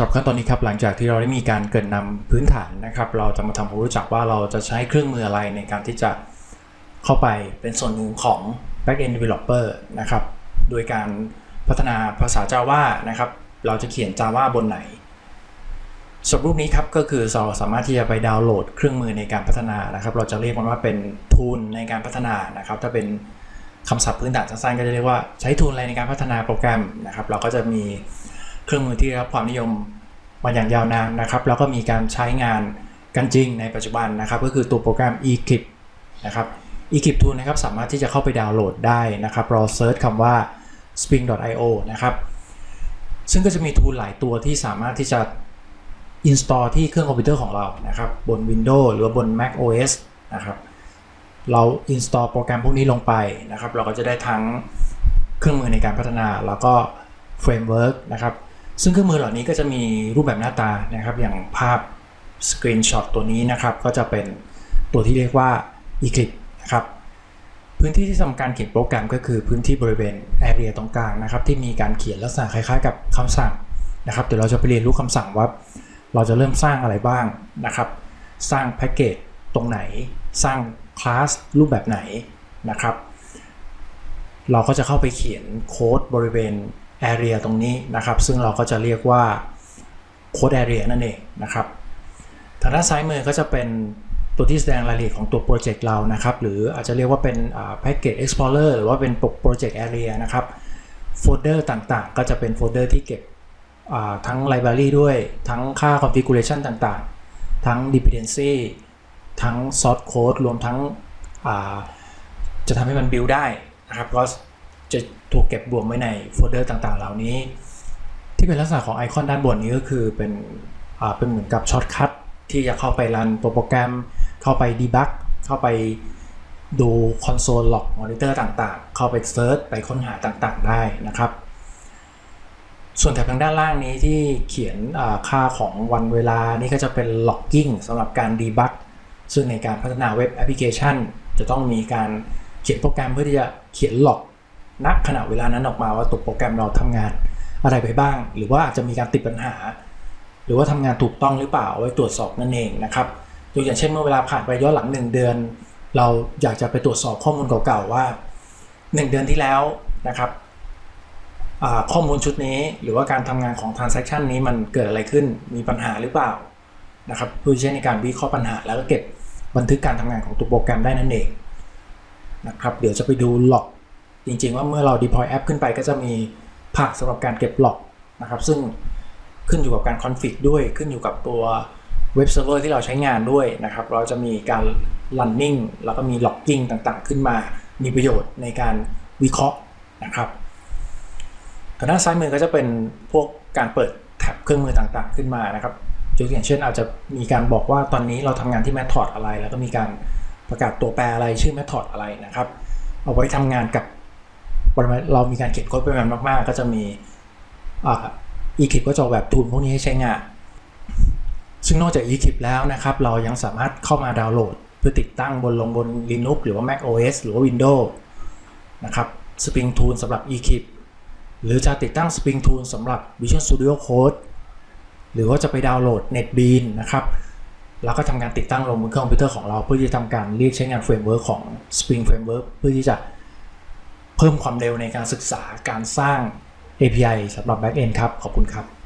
ำหรับขั้นตอนนี้ครับหลังจากที่เราได้มีการเกรินนำพื้นฐานนะครับ เราจะมาทำความรู้จักว่าเราจะใช้เครื่องมืออะไรในการที่จะเข้าไปเป็นส่วนหนึ่งของ backend developer นะครับโดยการพัฒนาภาษา Java นะครับ เราจะเขียน Java บนไหนสำหรับรูปนี้ครับก็คือเราสามารถที่จะไปดาวน์โหลดเครื่องมือในการพัฒนานะครับ เราจะเรียกมันว่าเป็นทูลในการพัฒนานะครับ ถ้าเป็นคำศัพท์พื้นฐานสั้นๆก็จะเรียกว่าใช้ทูลอะไรในการพัฒนาโปรแกรมนะครับ เราก็จะมี เครื่องมือที่ได้รับความนิยมมาอย่างยาวนานนะครับ แล้วก็มีการใช้งานกันจริงในปัจจุบันนะครับ ก็คือตัวโปรแกรม eClip นะครับ eClip tool นะครับสามารถที่จะเข้าไปดาวน์โหลดได้นะครับเราเซิร์ชคำว่า spring.io นะครับ ซึ่งก็จะมีทูลหลายตัวที่สามารถที่จะ install ที่เครื่องคอมพิวเตอร์ของเรานะครับ บน Windows หรือบน Mac OS นะครับ เรา install โปรแกรมพวกนี้ลงไปนะครับ เราก็จะได้ทั้งเครื่องมือในการพัฒนาแล้วก็ framework นะครับ ซึ่งเครื่องมือเหล่านี้ก็จะมีรูปแบบหน้าตานะครับ อย่างภาพ screenshot ตัวนี้นะครับ ก็จะเป็นตัวที่เรียกว่า Eclipse นะครับ พื้นที่ที่ทำการเขียนโปรแกรมก็คือพื้นที่บริเวณ area ตรงกลางนะครับ ที่มีการเขียนลักษณะคล้ายๆ กับคำสั่งนะครับ เดี๋ยวเราจะไปเรียนรู้คำสั่งว่า เราจะเริ่มสร้างอะไรบ้างนะครับ สร้างแพ็กเกจตรงไหน สร้างคลาสรูปแบบไหนนะครับ เราก็จะเข้าไปเขียนโค้ดบริเวณ area ตรงนี้นะครับ ซึ่งเราก็จะเรียกว่าโค้ด area นั่นเองนะครับทางด้านซ้ายมือก็จะเป็นตัวที่แสดงรายละเอียดของตัวโปรเจกต์เรานะครับ หรืออาจจะเรียกว่าเป็นแพ็กเกจ explorer หรือว่าเป็นโปรเจกต์ area นะครับโฟลเดอร์ต่างๆ ก็จะเป็นโฟลเดอร์ที่เก็บทั้ง library ด้วย ทั้งค่า configuration ต่างๆ ทั้ง dependency ทั้ง source code รวมทั้งจะทำให้มัน build ได้นะครับก็ จะถูกเก็บรวมไว้ในโฟลเดอร์ต่างๆ เหล่านี้ ที่เป็นลักษณะของไอคอนด้านบนนี้ก็คือเป็นอ่าเป็นเหมือนกับช็อตคัทที่จะเข้าไปรันตัวโปรแกรม เข้าไปดีบักเข้าไปดูคอนโซลล็อกมอนิเตอร์ต่างๆ เข้าไปเซิร์ชไปค้นหาต่างๆ ได้นะครับ ส่วนแถบทางด้านล่างนี้ที่เขียนค่าของวันเวลานี่ก็จะเป็น logging สำหรับการดีบักซึ่งในการพัฒนาเว็บแอปพลิเคชัน จะต้องมีการเขียนโปรแกรมเพื่อที่จะเขียนล็อก ณขณะเวลานั้นออกมาว่าตัวโปรแกรมเราทำงานอะไรไปบ้าง หรือว่าอาจจะมีการติดปัญหา หรือว่าทำงานถูกต้องหรือเปล่าไว้ตรวจสอบนั่นเองนะครับยกอย่างเช่นเมื่อเวลาผ่านไปย้อนหลัง 1 เดือน เราอยากจะไปตรวจสอบข้อมูลเก่าๆว่า 1 เดือนที่แล้วนะครับข้อมูลชุดนี้หรือว่าการทำงานของ transaction นี้มันเกิดอะไรขึ้นมีปัญหาหรือเปล่านะครับเพื่อใช้ในการวิเคราะห์ปัญหาแล้วก็เก็บบันทึกการทำงานของตัวโปรแกรมได้นั่นเองนะครับเดี๋ยวจะไปดูล็อก จริงๆ ว่าเมื่อเรา deploy แอปขึ้นไปก็จะมีภาคสำหรับการเก็บล็อกนะครับ ซึ่งขึ้นอยู่กับการคอนฟิกด้วยขึ้นอยู่กับตัวเว็บเซิร์ฟเวอร์ที่เราใช้งานด้วยนะครับ เราจะมีการ running แล้วก็มี logging ต่างๆ ขึ้นมา มีประโยชน์ในการวิเคราะห์นะครับทางด้านซ้ายมือก็จะเป็นพวกการเปิดแท็บเครื่องมือต่างๆ ขึ้นมานะครับยกอย่างเช่นอาจจะมีการบอกว่าตอนนี้เราทำงานที่ method อะไร แล้วก็มีการประกาศตัวแปรอะไรชื่อ method อะไรนะครับ เอาไว้ทำงานกับ เรามีการเขียนโค้ดปริมาณมากๆ ก็จะมีอ่า eClip ก็จะอแบบทูลพวกนี้ให้ใช้งาน ซึ่งนอกจาก eClip แล้วนะครับ เรายังสามารถเข้ามาดาวน์โหลด เพื่อติดตั้งบนลงบน Linux หรือว่า Mac OS หรือว่า Windows นะครับ Spring Tool สำหรับ eClip หรือจะติดตั้ง Spring Tool สำหรับ Visual Studio Code หรือว่าจะไปดาวน์โหลด NetBeans นะครับแล้วก็ทำการติดตั้งลงบนเครื่องคอมพิวเตอร์ของเราเพื่อที่จะทำการเรียกใช้งานเฟรมเวิร์กของ Spring Framework เพื่อที่จะ เพิ่มความเร็วในการศึกษาการสร้าง API สำหรับ Backend ครับ ขอบคุณครับ